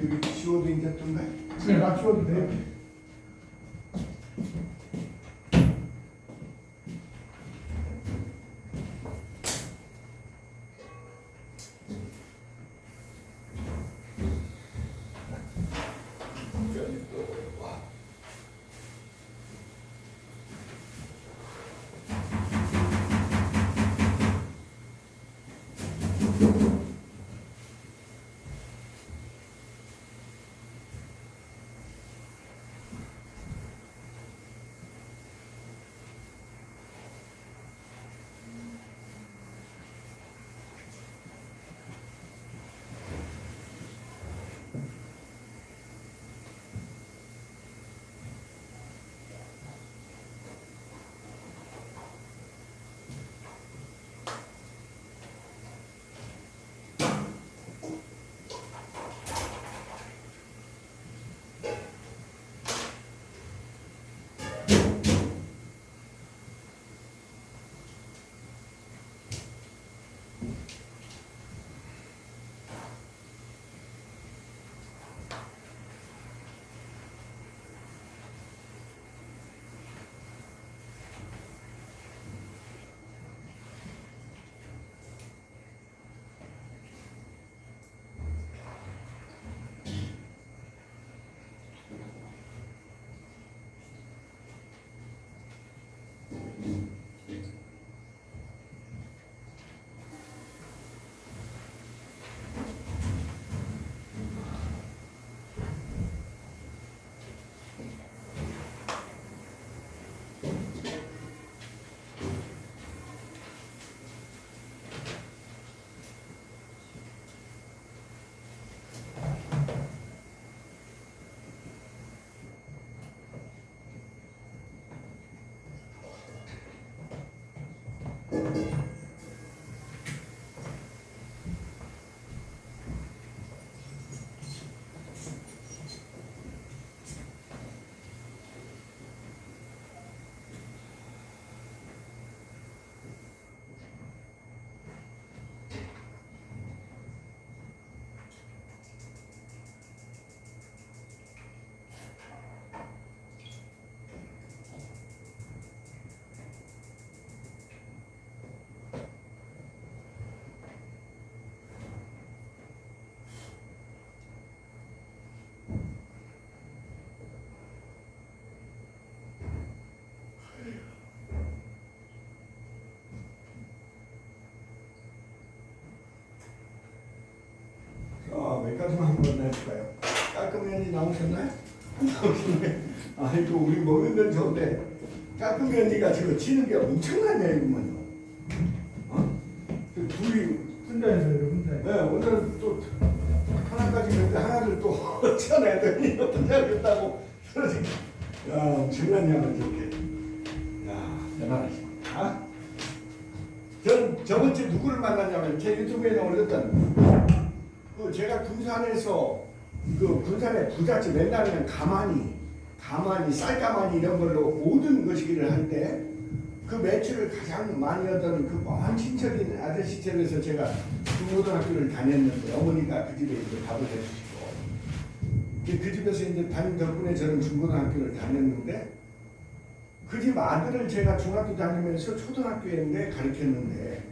여기 지워도 뜬가? 제가 지워도 돼요? 만 한번 해볼까요? 깔끔면이 나오셨나요? 나오셨네. 아이고, 우리 먹는 건 좋은데, 깔끔면이가 지금 치는 게 엄청나네, 이거만요. 어? 그 둘이, 혼자에서 여러분들 네, 오늘은 또 하나까지 했는데 하나를 또 쳐내더니 잘했다고 그러지. 야, 엄청난 양을 이렇게. 야, 대단하시다. 전 저번 주 누구를 만났냐면 제 유튜브에 올렸던 그 제가 군산에서 그 군산의 부잣집 맨날 그냥 가만히 가만히 쌀가마니 이런 걸로 모든 것이기를 할 때 그 매출을 가장 많이 얻은 그먼 친척인 아저씨 집에서 제가 중고등학교를 다녔는데 어머니가 그 집에 이제 밥을 해주시고 그- 그 집에서 이제 담임 덕분에 저는 중고등학교를 다녔는데 그 집 아들을 제가 중학교 다니면서 초등학교에 가르쳤는데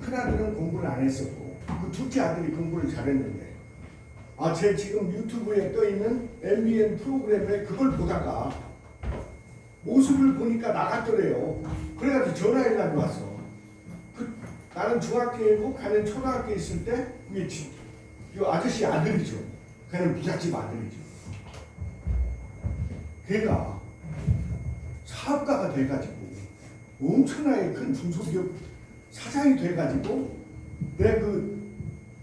큰 아들은 공부를 안 했었고 그 둘째 아들이 공부를 잘했는데 아 제 지금 유튜브에 떠 있는 MBN 프로그램에 그걸 보다가 모습을 보니까 나갔더래요. 그래가지고 전화해가지고 왔어. 그, 나는 중학교이고 걔는 초등학교에 있을 때 그게 지, 이 아저씨 아들이죠. 걔는 부잣집 아들이죠. 걔가 사업가가 돼가지고 엄청나게 큰 중소기업 사장이 돼가지고 내그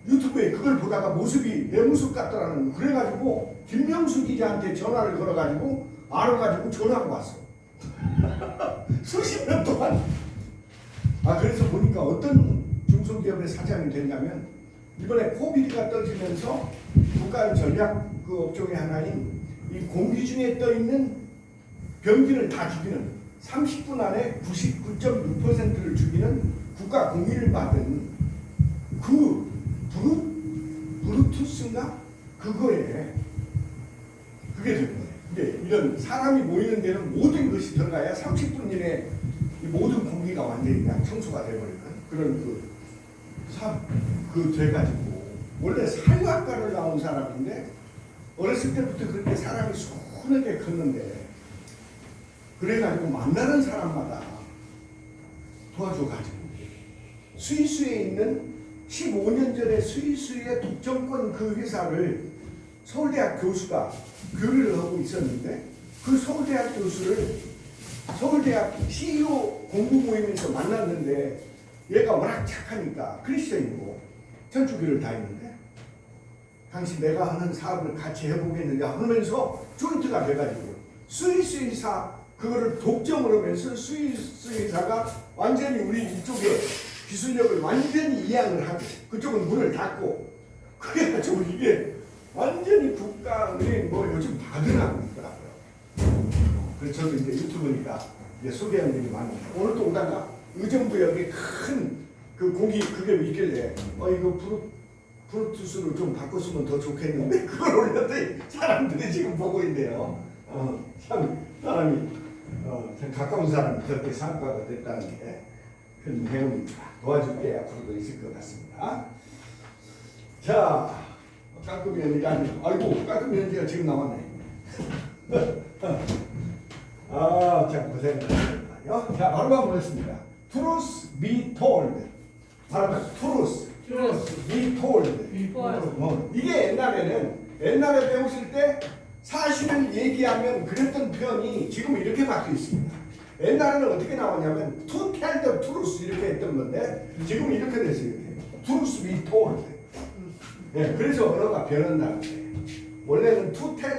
유튜브에 그걸 보다가 모습이 내 모습 같더라는 거. 그래가지고 김명수 기자한테 전화를 걸어가지고 알아가지고 전화가 왔어. 수십 년 동안. 아 그래서 보니까 어떤 중소기업의 사장이 됐냐면 이번에 코비드가 떠지면서 국가의 전략 그 업종의 하나인 이 공기 중에 떠 있는 병균을 다 죽이는 30분 안에 99.6%를 죽이는 국가 공인을 받은 그 부르 브루투스인가? 그거에 그게 된 거예요. 근데 이런 사람이 모이는 데는 모든 것이 들어가야 30분 이내에 이 모든 공기가 완전히 그냥 청소가 돼버리는 그런 그 사, 그 돼가지고. 원래 사유학과를 나온 사람인데 어렸을 때부터 그렇게 사람이 순하게 컸는데 그래가지고 만나는 사람마다 도와줘가지고. 스위스에 있는 15년 전에 스위스의 독점권 그 회사를 서울대학 교수가 교류를 하고 있었는데 그 서울대학 교수를 서울대학 CEO 공부 모임에서 만났는데 얘가 워낙 착하니까 크리스천이고 천주교를 다니는데 당시 내가 하는 사업을 같이 해보겠느냐 하면서 조인트가 돼가지고 스위스 회사 그거를 독점을 하면서 스위스 회사가 완전히 우리 이쪽에 기술력을 완전히 이양을 하고 그쪽은 문을 닫고 그래가지고 이게 완전히 국가은행 뭐 요즘 다드나고 있더라고요. 그래서 저도 이제 유튜브니까 이제 소개하는 일이 많은데 오늘 또 오다가 의정부역에 큰 그 공기 그게 있길래 어 이거 프루 프루투스로 좀 바꿨으면 더 좋겠는데 그걸 올렸더니 사람들이 지금 보고 있네요. 어, 참 사람이 어, 참 가까운 사람이 그렇게 상과가 됐다는 게 큰 배움입니다. 도와줄 게 앞으로도 있을 것 같습니다. 자, 깔끔이 연기가 아니고, 아이고 깔끔이 연기가 지금 나왔네. 아, 참 고생하셨습니다요. 자, 바로 가보겠습니다. Truth be told. 바로 truth. Truth. be told. Be told. 어, 이게 옛날에는 옛날에 배우실 때 사실을 얘기하면 그랬던 표현이 지금 이렇게 바뀌어 있습니다. 옛날에는 어떻게 to tell the truth 이렇게 했던 건데 지금 이렇게 됐어요. truth be told. 예, 그래서 언어가 변한다는 거예요. 원래는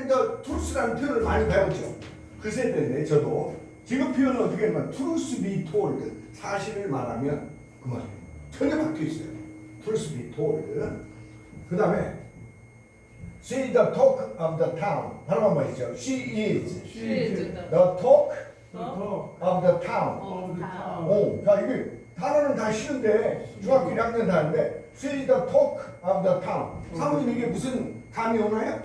the truth라는 표현을 많이 배웠죠. 그 세대인데 저도 지금 표현은 어떻게 하면 truth be told 사실을 말하면 그 말이에요. 전혀 바뀌어 있어요. truth be told. 그 다음에 she the talk of the town. 바로 한번 해주죠. She is She is the talk the talk of the town. of the town. 오, 자 이게 단어는 다 쉬운데 중학교 1학년 다는데 is the talk of the town. 사모님 이게 무슨 감이 오나요?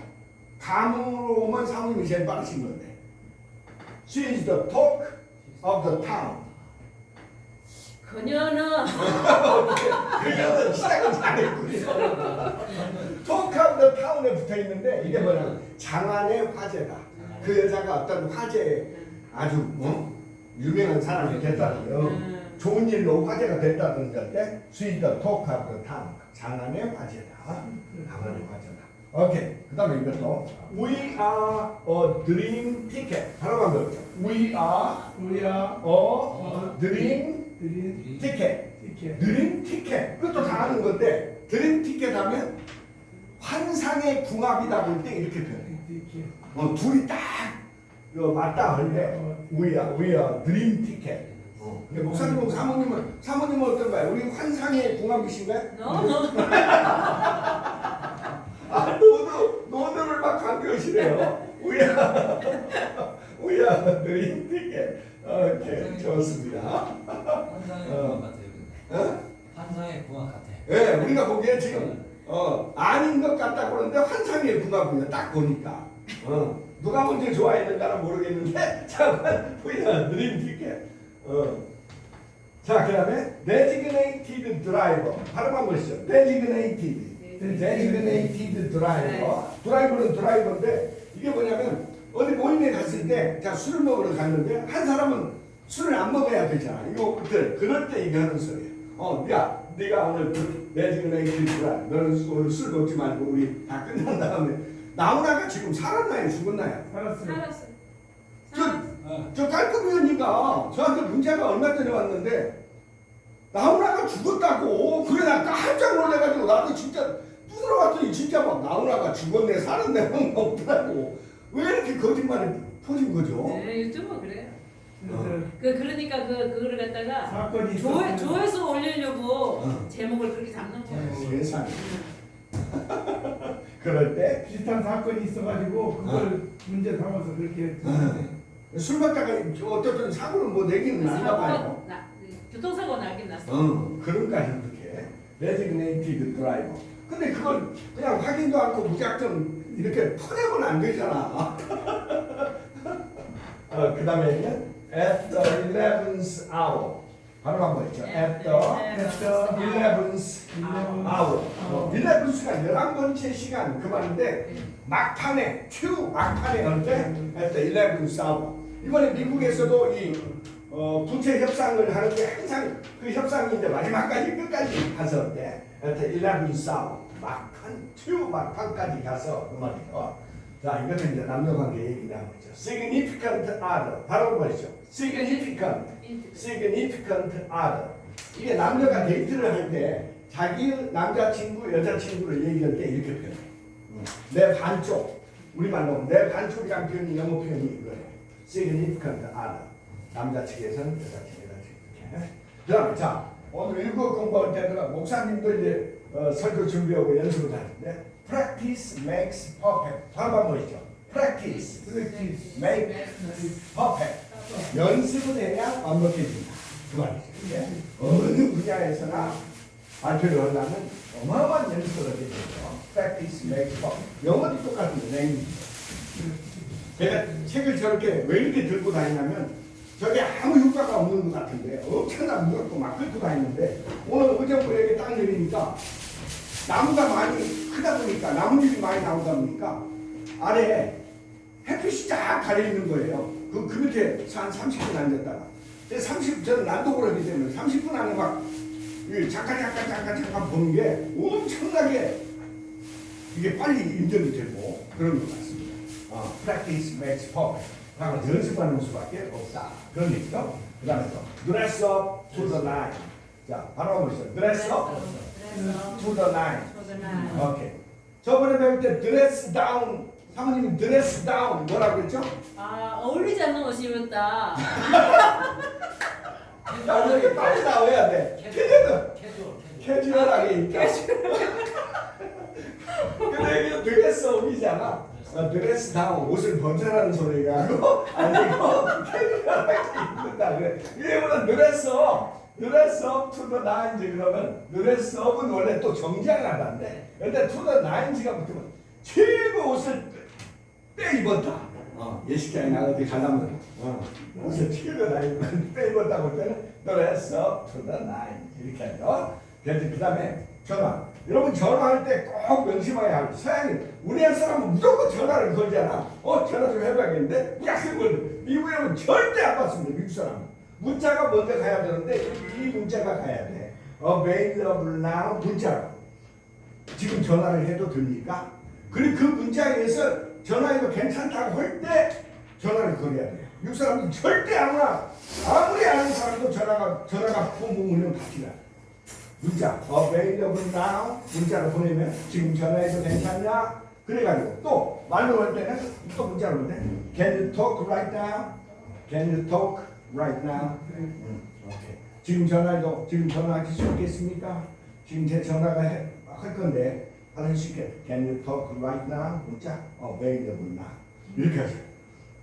감으로만 사모님이 제일 빠르신 건데. She is the talk of the town. 그녀는 그녀는 시작을 잘했군요. talk of the town에 붙어 있는데 이게 뭐냐면 장안의 화제다. 그 여자가 어떤 화제에 아주 어? 유명한 사람이 됐다는 거. 음. 좋은 일로 화제가 됐다는 건데 스위더 토크하고 탐 장안의 화제다. 장안의 화제다. 오케이. 그 다음에 이것도 We are a dream ticket. 바로 만들었죠. We are We are a dream 드린 ticket. 티켓. 드림 티켓. 그것도 다 아는 건데 드림 티켓 하면 환상의 궁합이다 볼 때 이렇게 표현해요. 티켓. 어, 둘이 딱 이거 맞다 We are, we are dream ticket. 근데 목사님은 사모님은 사모님은 어떤가요? 우리 환상의 궁합이신가요? 너무 아 노도 노도를 막 강조하시네요. 우야 우야 드림 티켓. 오케이 좋습니다. 환상의 어. 공학 같아요. 어? 환상의 공학 같아. 예, 우리가 보기에 지금 어 아닌 것 같다고 그러는데 환상의 궁합이야. 딱 보니까 어 누가 먼저 좋아했는가는 모르겠는데 잠깐 우야 드림 티켓. 어. 자, 그다음에 designated driver. 발음한 것이죠. designated. designated driver. 드라이버는 드라이버인데 이게 뭐냐면 어디 모임에 갔을 때, 자 술을 먹으러 갔는데 한 사람은 술을 안 먹어야 되잖아. 이거 그때 그럴 때 얘기하는 소리예요. 어, 야, 네가 오늘 designated driver. 너는 오늘 술 먹지 말고 우리 다 끝난 다음에 나훈아가 지금 살았나요, 죽었나요? 살았어요. 살았어. 저-. 저 깔끔이 언니가 저한테 문자가 얼마 전에 왔는데 나훈아가 죽었다고 그래 나 깜짝 놀래가지고 나도 진짜 두드러 봤더니 진짜 막 나훈아가 죽었네 살았네 하는 거 없더라고 왜 이렇게 거짓말이 퍼진 거죠? 네, 유튜브 그래요. 그래서 그 그러니까 그 그거를 갖다가 사건이 조 있었어요. 조회수 올리려고 어. 제목을 그렇게 잡는 거예요. 세상에 그럴 때 비슷한 사건이 있어가지고 그걸 문제 삼아서 그렇게 술 먹다가 어쨌든 사고를 뭐 내기는 났나 봐요 사고 나 교통사고 나긴 났어. 어, 그런가 이렇게 designated driver. 근데 그걸 그냥 확인도 않고 무작정 이렇게 퍼내면 안 되잖아. 어, 그 다음에는 at the 11th hour. 바로 at the At the 11th hour. 어, 11th가 11번째 시간 그 말인데 막판에 추 막판에 at the 11th hour. 이번에 미국에서도 이 어, 부채 협상을 하는데 항상 그 이제 마지막까지 끝까지 가서 때 at the 11th hour 막판 추 막판까지 가서 그 말이죠. 자 이거는 이제 남녀관계 얘기 나오죠. Significant other. 바로 말이죠. significant. Significant. Other. 이게 남녀가 데이트를 할 때 자기 남자친구 여자친구를 얘기할 때 이렇게 표현해. 내 반쪽. 우리말로 내 반쪽이란 표현이 영어 표현이 이거예요. Significant other. 남자 측에서는 여자 측에서 이렇게. 그 다음에 자 오늘 일곱 공부할 때는 목사님도 이제 어, 설교 준비하고 연습을 하는데 practice makes perfect 한번 보시죠 practice Practice. make perfect 연습을 해야 완벽해진다. 그 말이죠. 이게 어느 분야에서나 발표를 하려면 어마어마한 연습을 하게 되죠. Practice makes perfect. 영어도 똑같은데, 랭 제가 책을 저렇게 왜 이렇게 들고 다니냐면 저게 아무 효과가 없는 것 같은데 엄청나 무겁고 막 끌고 다니는데 오늘 의정부에게 딱 내리니까 나무가 많이 크다 보니까 나뭇잎이 많이 나오다 보니까 아래에 햇빛이 쫙 가려 있는 거예요. 그, 그 밑에 한 30분 앉았다가. 근데 30, 저는 난독을 하기 때문에 30분 안에 막, 이 잠깐, 잠깐, 잠깐, 잠깐 보는 게 엄청나게 이게 빨리 인정이 되고 그런 것 같습니다. 어, practice makes perfect. 바로 연습하는 수밖에 없다. 그런 얘기죠. 그 다음에 또, dress up to the line. 자, 바로 한번 보시죠. dress up to the line. 오케이. 저번에 배울 때 dress down. 사모님이 dress down 뭐라고 했죠? 아 어울리지 않는 옷 입었다. 나중에 빨리 나와야 돼. 캐주얼. 캐주얼 캐주얼 캐주얼하게 입자. 근데 이게 드레스 업이잖아. 어, 드레스 다운 옷을 벗어나는 소리가 아니고 아니고 캐주얼하게 입는다 그래. 이거보다 드레스 업. 드레스 업 투더 나인지 그러면 드레스 업은 원래 또 정장하다인데 근데 투더 나인지가 붙으면 최고 옷을 빼 입었다. 어, 예식장에 나 어디 가려면 어, 옷을 최고 나 입으면 빼 입었다고 할 때는 드레스 업 투더 나인 이렇게 하죠. 그래서 그 다음에 전화. 여러분 전화할 때 꼭 명심해야 할 서양인 우리 한 사람은 무조건 전화를 걸잖아. 어 전화 좀 해봐야겠는데 약속을 미국에는 절대 안 받습니다. 미국 사람. 문자가 먼저 가야 되는데 이 문자가 가야 돼. Available now 문자. 지금 전화를 해도 됩니까? 그리고 그 문자에 의해서 전화해도 괜찮다고 할 때 전화를 걸어야 돼. 미국 사람은 절대 안 와. 아무리 아는 사람도 전화가 전화가 펑펑 울면 다치라. 문자 available now 문자로 보내면 지금 전화해도 괜찮냐? 그래가지고 또 말로 할 때는 또 문자로 할 때 Can you talk right now? Can you talk right now? 음, 오케이. 지금 전화해도 지금 전화하실 수 있겠습니까? 지금 제 전화가 해, 할 건데 하실 수 있게 Can you talk right now? 문자 available now 이렇게 하세요.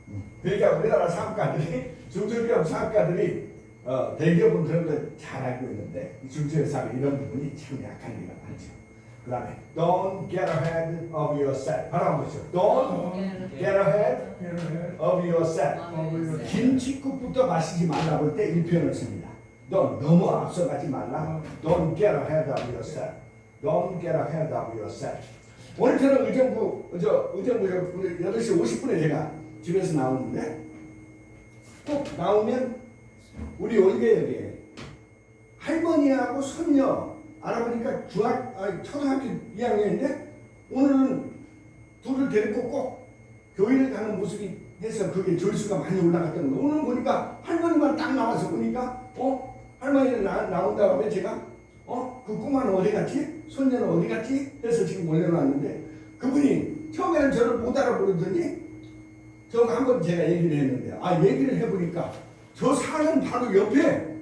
음. 그러니까 우리나라 사업가들이 중소기업 사업가들이 어, 대기업은 그런 걸 잘 알고 있는데 이 중소기업 이런 부분이 참 약한 게가 많죠. 그 다음에 Don't get ahead of yourself. 바로 한번. Don't get ahead of yourself. 김치국부터 마시지 말라고 할 때 이 표현을 씁니다. 너 너무 앞서가지 말라. Don't get ahead of yourself. Don't get ahead of yourself. 오늘 저는 의정부 저 의정부 8시 50분에 제가 집에서 나오는데 꼭 나오면 우리 올게에게 할머니하고 손녀 알아보니까 중학 아니 초등학교 2학년인데 오늘은 둘을 데리고 꼭 교회를 가는 모습이 해서 그게 조회수가 많이 올라갔던 거. 오늘 보니까 할머니만 딱 나와서 보니까 어 할머니는 나, 나온 다음에 제가 어 그 꼬마는 어디 갔지? 손녀는 어디 갔지? 해서 지금 올려놨는데 그분이 처음에는 저를 못 알아보더니 저거 한번 제가 얘기를 했는데 아 얘기를 해보니까 저 사는 바로 옆에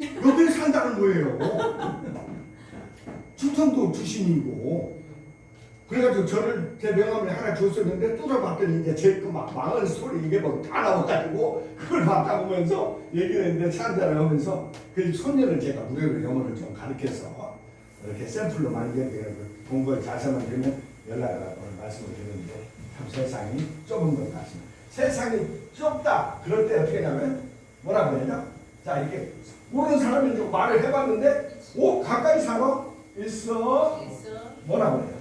옆에 산다는 거예요. 충청도 출신이고 그래가지고 저를 제 명함을 하나 줬었는데 뚫어봤더니 이제 제그막 망할 소리 이게 뭐 다 나와가지고 그걸 받다 보면서 얘기를 했는데 찬다를 하면서 그 손녀를 제가 무료로 영어를 좀 가르쳐서 이렇게 샘플로 만들게 본걸 자세만 되면 연락하라고 말씀을 드리는데 참 세상이 좁은 것 같습니다. 세상이 좁다. 그럴 때 어떻게 하냐면 해야 되냐? 자 이렇게 모르는 사람이 말을 해봤는데 오 가까이 살아 있어. 뭐라고 해요?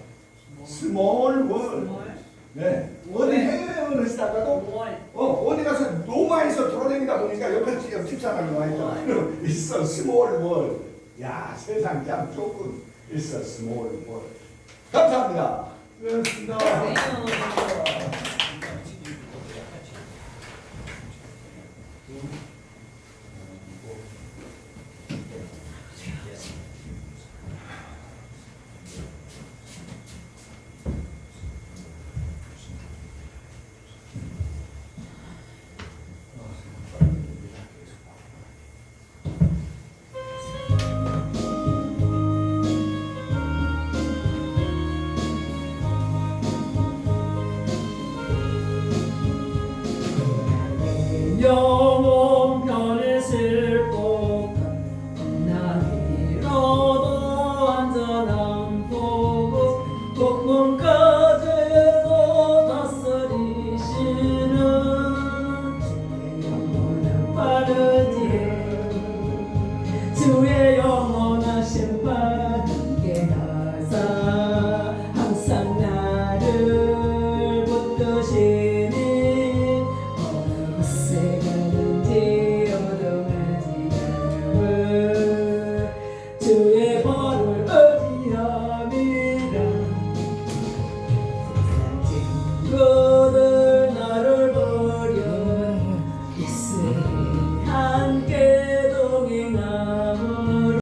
스몰 월. 뭘? 네 어디 네. 해외여행을 했다가도 뭘? 어, 어디 가서 로마에서 돌아다니다 보니까 옆에 집- 옆집 사람이 와 있잖아. 그럼 있어, 스몰 월. 야, 세상 참 좁군. 있어, 스몰 월. 감사합니다. 그렇습니다. 네. Yeah.